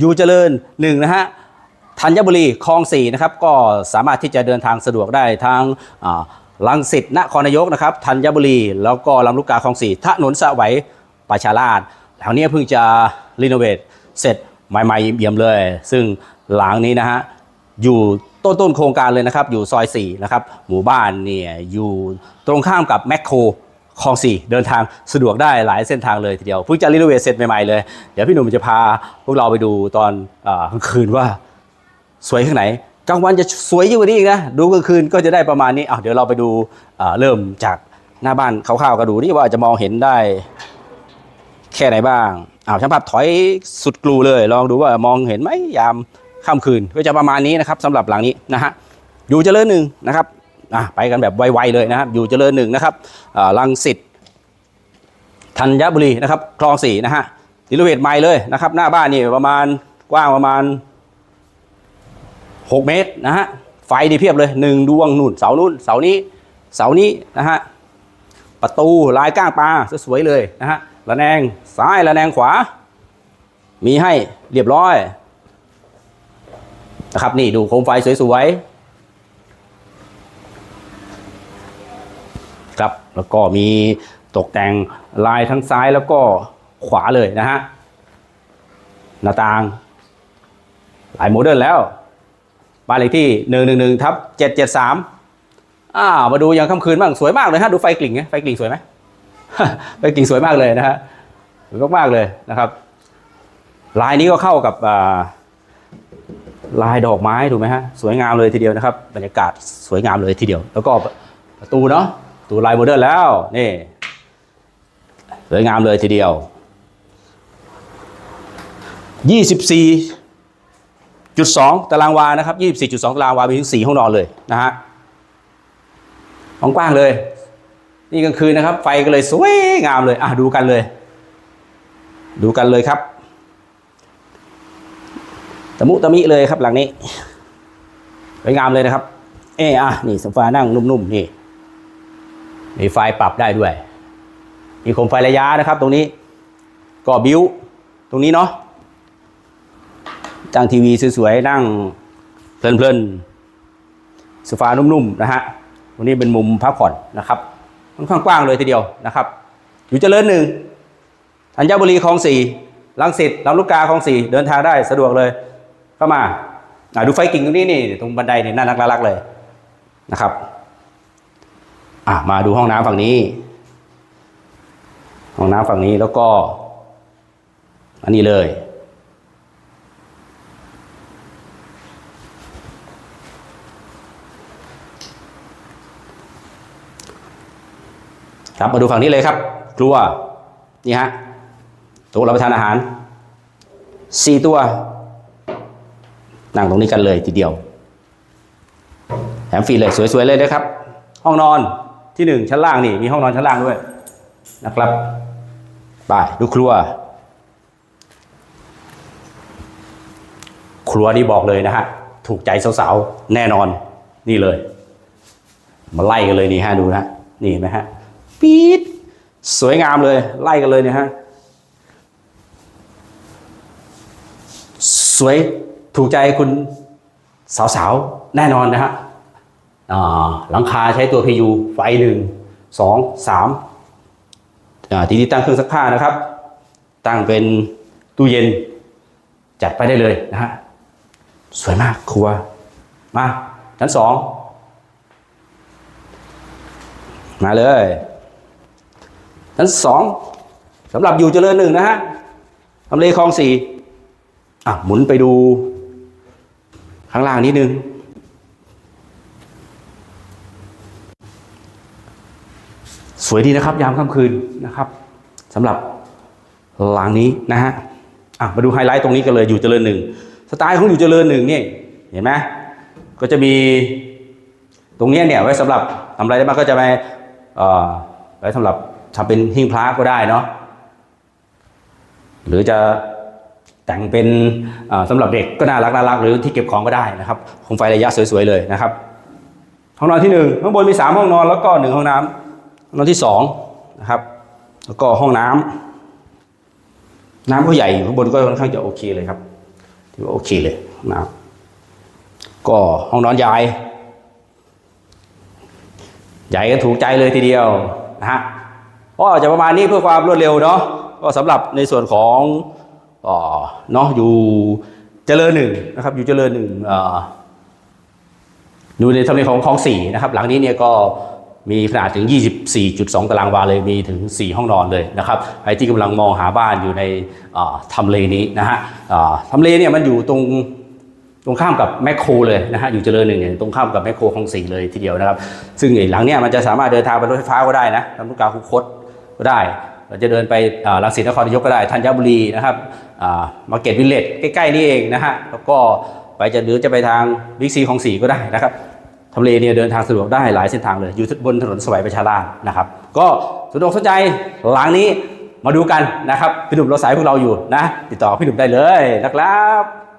อยู่เจริญหนึ่งนะฮะธัญบุรีคลองสี่นะครับก็สามารถที่จะเดินทางสะดวกได้ทางลังสิตนครนายกนะครับธัญบุรี แล้วก็ลำลูกกาคลองสี่ถนนสะไหวประชาราชแถวเนี้เพิ่งจะรีโนเวทเสร็จใหม่ๆเยี่ยมเลย ซึ่งหลังนี้นะฮะอยู่ต้นต้นๆโครงการเลยนะครับ อยู่ซอย4นะครับหมู่บ้านเนี่ยอยู่ตรงข้ามกับแมคโคร คลองสี่เดินทางสะดวกได้หลายเส้นทางเลยทีเดียวเพิ่งจะรีโนเวทเสร็จใหม่ๆเลย เดี๋ยวพี่หนุ่มจะพาพวกเราไปดูตอนกลางคืนว่าสวยข้างไหนกลางวันจะสวยยิ่งกว่านี้อีกนะดูกลางคืนก็จะได้ประมาณนี้อะเดี๋ยวเราไปดูเริ่มจากหน้าบ้านคร่าวๆกันดูนี่ว่าจะมองเห็นได้แค่ไหนบ้างอ้าวช่างภาพถอยสุดกลูเลย ลองดูว่ามองเห็นไหมยามค่ำคืนก็จะประมาณนี้นะครับสำหรับหลังนี้นะฮะอยู่เจริญหนึ่งนะครับ อะไปกันแบบไวๆเลยนะครับ อยู่เจริญหนึ่งนะครับลังสิตธัญบุรีนะครับ คลองสี่นะฮะรีโนเวทใหม่เลยนะครับ หน้าบ้านนี่ประมาณกว้างประมาณ 6 เมตรนะฮะไฟดีเพียบเลยหนึ่งดวงนู่นเสานู่นเสานี้เสานี้นะฮะประตูลายก้างปลาสวยๆเลยนะฮะระแนงซ้ายระแนงขวา มีให้เรียบร้อยนะครับนี่ดูโคมไฟสวยๆ ครับ แล้วก็มีตกแต่งลายทั้งซ้ายแล้วก็ขวาเลยนะฮะหน้าต่างหลายโมเดิร์นแล้วบ้านเลขที่ 111ทับ773อ่ามาดูยังค่ำคืนบ้างสวยมากเลยฮะดูไฟกลิ่งไงไฟกลิ่งสวยไหมไฟกลิ่งสวยมากเลยนะฮะสวยมากๆเลยนะครับ ลายนี้ก็เข้ากับลายดอกไม้ถูกไหมฮะสวยงามเลยทีเดียวนะครับ บรรยากาศสวยงามเลยทีเดียว แล้วก็ประตูเนาะ ประตูลายโมเดิร์นแล้วนี่สวยงามเลยทีเดียว 24จุดสองตารางวานะครับยี่สิบสี่จุดสองตารางวามีถึงสี่ห้องนอนเลยนะฮะห้องกว้างเลย นี่กลางคืนนะครับ ไฟก็เลยสวยงามเลย อะดูกันเลย ดูกันเลยครับตะมุตะมิเลยครับหลังนี้สวยงามเลยนะครับ เอออะนี่โซฟานั่งนุ่มๆนี่ มีไฟปรับได้ด้วยมีโคมไฟระยะนะครับ ตรงนี้ก็บิ้วตรงนี้เนาะตั้งทีวีสวยๆนั่งเพลินๆโซฟานุ่มๆนะฮะวันนี้เป็นมุมพักผ่อนนะครับค่อนข้างกว้างเลยทีเดียวนะครับ อยู่เจริญหนึ่งธัญบุรีคลองสี่ลังสิตลำลูกกาคลองสี่เดินทางได้สะดวกเลยเข้ามาดูไฟกิ่งตรงนี้นี่ตรงบันไดนี่น่ารักน่ารักเลยนะครับ อะมาดูห้องน้ำฝั่งนี้ ห้องน้ำฝั่งนี้แล้วก็ อันนี้เลย ครับมาดูฝั่งนี้เลยครับ ครัว นี่ฮะโต๊ะรับประทานอาหารสี่ตัว นั่งตรงนี้กันเลยทีเดียวแถมฟรีเลยสวยๆเลยนะครับ ห้องนอน ที่หนึ่งชั้นล่างนี่มีห้องนอนชั้นล่างด้วยนะครับไปดูครัว ครัวนี่บอกเลยนะฮะถูกใจสาวๆแน่นอนนี่เลย มาไล่กันเลยนี่ฮะดูนะนี่ไหมฮะปี๊ดสวยงามเลย ไล่กันเลยเนี่ยฮะสวยถูกใจคุณสาวๆแน่นอนนะฮะ หลังคาใช้ตัว PU ไฟหนึ่งสองสามทีนี้ตั้งเครื่องซักผ้านะครับ ตั้งเป็นตู้เย็นจัดไปได้เลยนะฮะสวยมากครัวมาชั้นสองมาเลยชั้นสองสำหรับอยู่เจริญหนึ่งนะฮะทำเลคลองสี่อะหมุนไปดูข้างล่างนิดนึง สวยดีนะครับ ยามค่ำคืนนะครับสำหรับหลังนี้นะฮะอะมาดูไฮไลท์ตรงนี้กันเลยอยู่เจริญหนึ่งสไตล์ของอยู่เจริญหนึ่งนี่เห็นไหมก็จะมีตรงนี้เนี่ยไว้สำหรับทำอะไรได้บ้างก็จะไปไว้สำหรับทำเป็นหิ้งพระก็ได้เนาะหรือจะแต่งเป็นเอ่อสำหรับเด็กก็น่ารักน่ารักหรือที่เก็บของก็ได้นะครับคมไฟระยะสวยๆเลยนะครับห้องนอนที่หนึ่งข้างบนมีสามห้องนอนแล้วก็หนึ่งห้องน้ำ ห้องที่สองนะครับ แล้วก็ห้องน้ำน้ำก็ใหญ่อยู่ข้างบนก็ค่อนข้างจะโอเคเลยครับถือว่าโอเคเลยนะครับก็ห้องนอนใหญ่ใหญ่กันถูกใจเลยทีเดียวนะฮะก็จะประมาณนี้เพื่อความรวดเร็วเนาะก็สำหรับในส่วนของเนาะอยู่เจริญหนึ่งนะครับ อยู่เจริญหนึ่งอ,อยู่ในทำเลของคลองสี่นะครับ หลังนี้เนี่ยก็ มีขนาดถึง 24.2 ตารางวาเลย มีถึง 4 ห้องนอนเลยนะครับใครที่กำลังมองหาบ้านอยู่ในทำเลนี้นะฮะทำเลเนี่ยมันอยู่ตรงตรงข้ามกับแมคโครเลยนะฮะอยู่เจริญหนึ่งเนี่ยตรงข้ามกับแมคโครของสี่เลยทีเดียวนะครับ ซึ่งหลังเนี่ยมันจะสามารถเดินทางไปรถไฟฟ้าก็ได้นะลำลูกกาคุคตก็ได้เราจะเดินไปอ่ารังสิตนครนายกก็ได้ธัญบุรีนะครับมาเก็ตวิลเลจใกล้ๆนี่เองนะฮะแล้วก็ไปจะหรือจะไปทางบิ๊กซีของสี่ก็ได้นะครับ ทำเลเนี่ยเดินทางสะดวกได้หลายเส้นทางเลย อยู่บนถนนสวัยประชาราชนะครับ ก็สะดวกสนใจหลังนี้มาดูกันนะครับ พี่หนุ่มรถสายพวกเราอยู่นะ ติดต่อพี่หนุ่มได้เลยนะครับ